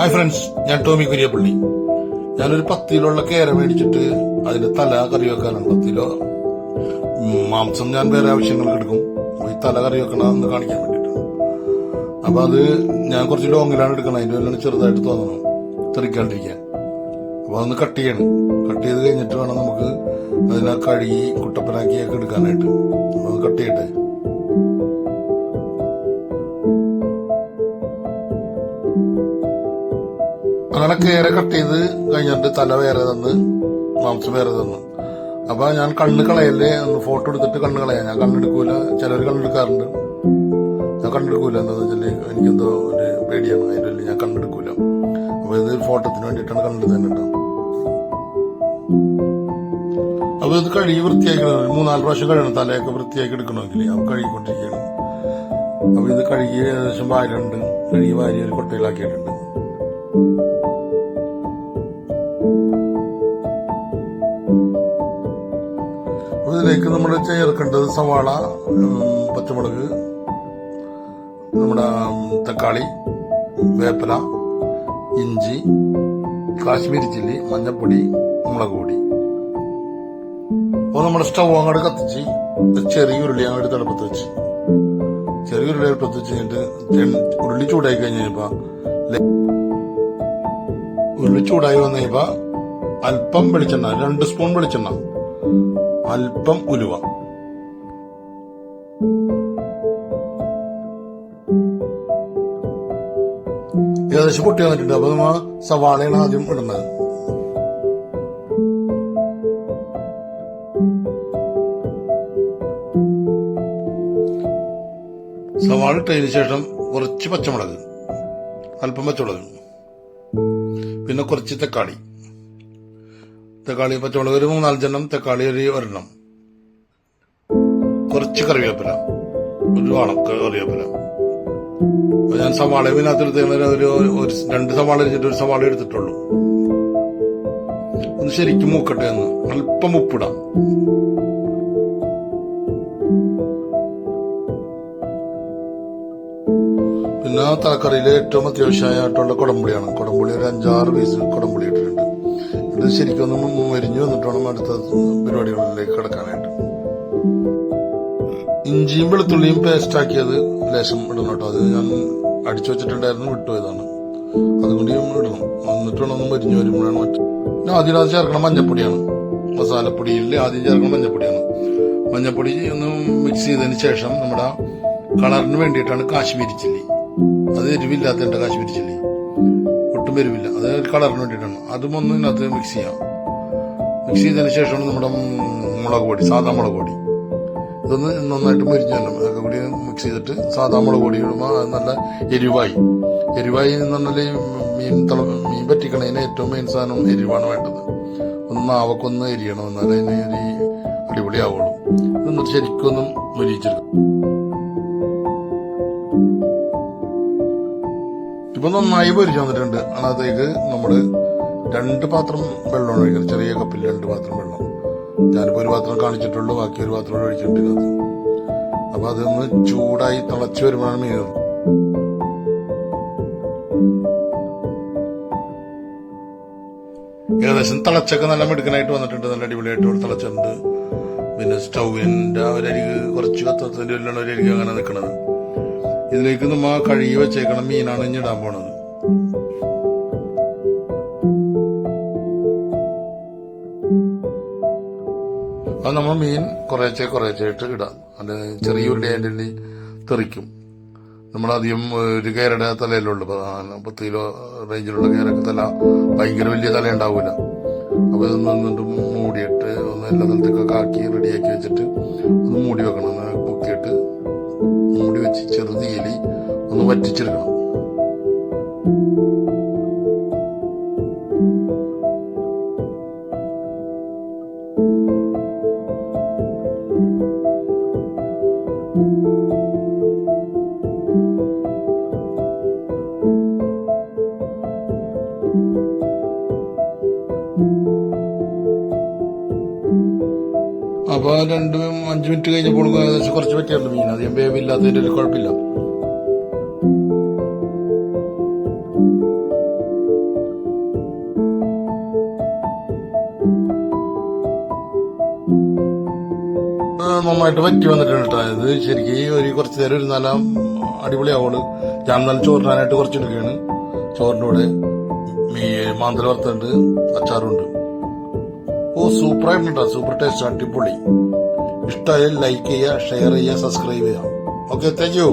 Hi friends ഞാൻ ടോമി കുര്യപ്പള്ളി. ഞാനൊരു പത്ത് കിലോയുള്ള കേര മേടിച്ചിട്ട് അതിന്റെ തല കറി വെക്കാനാണ് പത്ത് കിലോ മാംസം ഞാൻ വേറെ ആവശ്യങ്ങൾക്ക് എടുക്കും. ഈ തല കറി വെക്കണമെന്ന് കാണിക്കാൻ വേണ്ടിട്ട് അപ്പൊ അത് ഞാൻ കുറച്ച് ലോങ്ങിലാണ് എടുക്കണം അതിന്റെ വല്ല ചെറുതായിട്ട് തോന്നണം. തെറിക്കാണ്ടിരിക്കാൻ. അപ്പൊ അതൊന്ന് കട്ട് ചെയ്യണം. കട്ട് ചെയ്ത് കഴിഞ്ഞിട്ട് വേണം നമുക്ക് അതിനെ കഴുകി കുട്ടപ്പനാക്കിയൊക്കെ എടുക്കാനായിട്ട്. അത് കട്ട് ചെയ്യട്ടെ? അങ്ങനെ കേര കട്ട് ചെയ്ത് കഴിഞ്ഞിട്ട് തല വേറെ തന്ന് മാംസം വേറെ തന്നു. അപ്പൊ ഞാൻ കണ്ണ് കളയല്ലേ ഒന്ന് ഫോട്ടോ എടുത്തിട്ട് കണ്ണ് കളയാം. ഞാൻ കണ്ണെടുക്കൂല ചിലർ കണ്ണെടുക്കാറുണ്ട്. ഞാൻ കണ്ണെടുക്കൂല എന്താന്ന് വെച്ചാൽ എനിക്കെന്തോ ഒരു പേടിയാണ്. അതിന്റെ ഞാൻ കണ്ണെടുക്കൂല. അപ്പൊ ഇത് ഫോട്ടോത്തിന് വേണ്ടിയിട്ടാണ് കണ്ണെടുത്തു അപ്പൊ ഇത് കഴുകി വൃത്തിയാക്കണം മൂന്നാൽ പ്രാവശ്യം കഴിയണം തലയൊക്കെ വൃത്തിയാക്കി എടുക്കണമെങ്കിൽ അപ്പൊ കഴുകിക്കൊണ്ടിരിക്കുകയാണ്. അപ്പൊ ഇത് കഴുകി ഏകദേശം വാരുണ്ട്. കഴുകി വാരി ഒരു കൊട്ടയിലാക്കിയിട്ടുണ്ട്. ഇതിലേക്ക് നമ്മൾ ചേർക്കേണ്ടത് സവാള പച്ചമുളക് നമ്മുടെ തക്കാളി വേപ്പില ഇഞ്ചി കാശ്മീരി ചില്ലി മഞ്ഞപ്പൊടി മുളക് പൊടി. അപ്പോൾ നമ്മുടെ സ്റ്റവ് അങ്ങോട്ട് കത്തിച്ച് ഒരു ചെറിയ ഉരുളി അങ്ങോട്ട് തിളപ്പത്ത് വെച്ച്. ചെറിയ ഉരുളി അടുപ്പത്ത് വെച്ച് കഴിഞ്ഞിട്ട് ഉരുളി ചൂടായി കഴിഞ്ഞപ്പോ ഉരുളി ചൂടായി വന്നു കഴിയുമ്പോ അല്പം വെളിച്ചെണ്ണ രണ്ട് സ്പൂൺ വെളിച്ചെണ്ണ അല്പം ഉലുവ. ഏകദേശം പൊട്ടി വന്നിട്ടുണ്ട്. അപ്പൊ നമ്മൾ സവാളയാണ് ആദ്യം ഇടുന്നത്. സവാള ഇട്ടതിന് ശേഷം കുറച്ച് പച്ചമുളക്. അല്പം പച്ചമുളക് പിന്നെ കുറച്ച് തക്കാളി. തക്കാളി പച്ചമുളക് ഒരു മൂന്നാലഞ്ചെണ്ണം തക്കാളി ഒരു ഒരെണ്ണം. കുറച്ച് കറിവേപ്പില. ഒരു വാളം കറിവേപ്പില. ഞാൻ സവാള ഇതിനകത്ത് ഒരു ഒരു- രണ്ട് സവാള എടുത്തിട്ട് ഒരു സവാള എടുത്തിട്ടുള്ളൂ. ഒന്ന് ശരിക്കും മൂക്കട്ടെ എന്ന്. അല്പം ഉപ്പിടാം. പിന്നെ തലക്കറിയിൽ ഏറ്റവും അത്യാവശ്യമായിട്ടുള്ള കുടംപുളിയാണ്. കുടംപുളി ഒരു അഞ്ചാറ് പീസ് കുടംപുളി ഇത് ശരിക്കും മരിഞ്ഞു വന്നിട്ട് വേണം അടുത്ത പരിപാടികളിലേക്ക് കിടക്കാനായിട്ട്. ഇഞ്ചിയും വെളുത്തുള്ളിയും പേസ്റ്റ് ആക്കിയത് ലേശം ഇടണം കേട്ടോ. അത് ഞാൻ അടിച്ചു വെച്ചിട്ടുണ്ടായിരുന്നു വിട്ടുപോയതാണ്. അതുകൊണ്ട് ഇടണം. എന്നിട്ട് വേണം മരിഞ്ഞു വരുമ്പോഴാണ് മറ്റു പിന്നെ ആദ്യം അത് ചേർക്കണം മഞ്ഞപ്പൊടിയാണ്. മസാലപ്പൊടിയിൽ ആദ്യം ചേർക്കണം മഞ്ഞപ്പൊടിയാണ്. മഞ്ഞപ്പൊടി ഒന്ന് മിക്സ് ചെയ്തതിന് ശേഷം നമ്മുടെ കളറിന് വേണ്ടിയിട്ടാണ് കാശ്മീരി ചില്ലി. അത് എരിവില്ലാത്തതുണ്ട് കാശ്മീരി ചില്ലി. ഒട്ടും വരുവില്ല. അത് കളറിന് വേണ്ടിയിട്ടാണ്. അതും ഒന്ന് ഇതിനകത്ത് മിക്സ് ചെയ്യാം. മിക്സ് ചെയ്തതിന് ശേഷമാണ് നമ്മുടെ മുളക് പൊടി സാധാ മുളക് പൊടി. ഇതൊന്ന് നന്നായിട്ട് മുരിഞ്ഞു തരണം അതൊക്കെ കൂടി മിക്സ് ചെയ്തിട്ട് സാധാ മുളക് പൊടി ഇടുമ്പോൾ അത് നല്ല എരിവായി. എരിവായി എന്ന് പറഞ്ഞാൽ മീൻ തള മീൻ പറ്റിക്കണതിന് ഏറ്റവും മെയിൻ സാധനം എരിവാണ് വേണ്ടത്. ഒന്ന് ആവക്കൊന്ന് എരിയണം എന്നാലേ അതിന് ഒരു അടിപൊളിയാവുള്ളൂ എന്നിട്ട് ശരിക്കൊന്നും ഒന്ന് ഇപ്പൊ നന്നായി പൊരിച്ചു വന്നിട്ടുണ്ട്. അതിനകത്തേക്ക് നമ്മൾ രണ്ട് പാത്രം വെള്ളമാണ് ഒഴിക്കുന്നത് ചെറിയ കപ്പിൽ രണ്ട് പാത്രം വെള്ളം. ഞാനിപ്പോ ഒരു പാത്രം കാണിച്ചിട്ടുള്ളൂ ബാക്കി ഒരു പാത്രം ഒഴിച്ചിട്ടുണ്ട് അപ്പൊ അതൊന്ന് ചൂടായി തിളച്ചു വരുമ്പോഴാണ് മീൻ. ഏകദേശം തിളച്ചൊക്കെ നല്ല മിടുക്കനായിട്ട് വന്നിട്ടുണ്ട്. നല്ല അടിപൊളിയായിട്ട് ഇവിടെ തിളച്ചിട്ടുണ്ട്. പിന്നെ സ്റ്റൗവിന്റെ ആ ഒരു അരിക് കുറച്ച് കത്തത്തിന്റെ ഉള്ളിലാണ് ഒരു അരിക് അങ്ങനെ നിൽക്കുന്നത് ഇതിലേക്ക് നമ്മ കഴുകി വെച്ചേക്കണം മീനാണ് ഇനി ഇടാൻ പോണത്. അത് നമ്മൾ മീൻ കുറേച്ചെ ഇട്ട് ഇടാം. അത് ചെറിയ ഉള്ളി അതിന്റെ തെറിക്കും. നമ്മളധികം ഒരു കയറുടെ തലയിലുള്ളു പത്ത് കിലോ റേഞ്ചിലുള്ള കയറൊക്കെ തല ഭയങ്കര വലിയ തല ഉണ്ടാവൂല അപ്പൊ ഇതൊന്നും മൂടിയിട്ട് ഒന്ന് എല്ലാ സ്ഥലത്തൊക്കെ കാക്കി റെഡിയാക്കി വെച്ചിട്ട് ഒന്ന് മൂടി വെക്കണം. വെച്ച് ചെറുതീയിൽ ഒന്ന് വറ്റിച്ചെടുക്കണം. അപ്പോൾ രണ്ട് അഞ്ച് മിനിറ്റ് കഴിഞ്ഞപ്പോൾ ഏകദേശം കുറച്ച് പറ്റിയുണ്ട് മീൻ. അധികം വേവില്ലാത്തതിന്റെ ഒരു കുഴപ്പമില്ല. നന്നായിട്ട് പറ്റി വന്നിട്ടുണ്ട് കേട്ടോ ഇത് ശരിക്കും ഒരു കുറച്ച് നേരം ഇരുന്നാല അടിപൊളിയാവുള്ളൂ ഞാൻ നല്ല ചോറിനായിട്ട് കുറച്ചെടുക്കുകയാണ് ചോറിന്റെ കൂടെ മീ മാന്തൽ വറുത്തുണ്ട് അച്ചാറുണ്ട് കേട്ടോ സൂപ്പർ ടേസ്റ്റ് അടിപൊളി. ഇഷ്ടമായാലും ലൈക്ക് ചെയ്യുക ഷെയർ ചെയ്യുക സബ്സ്ക്രൈബ് ചെയ്യുക. Okay thank you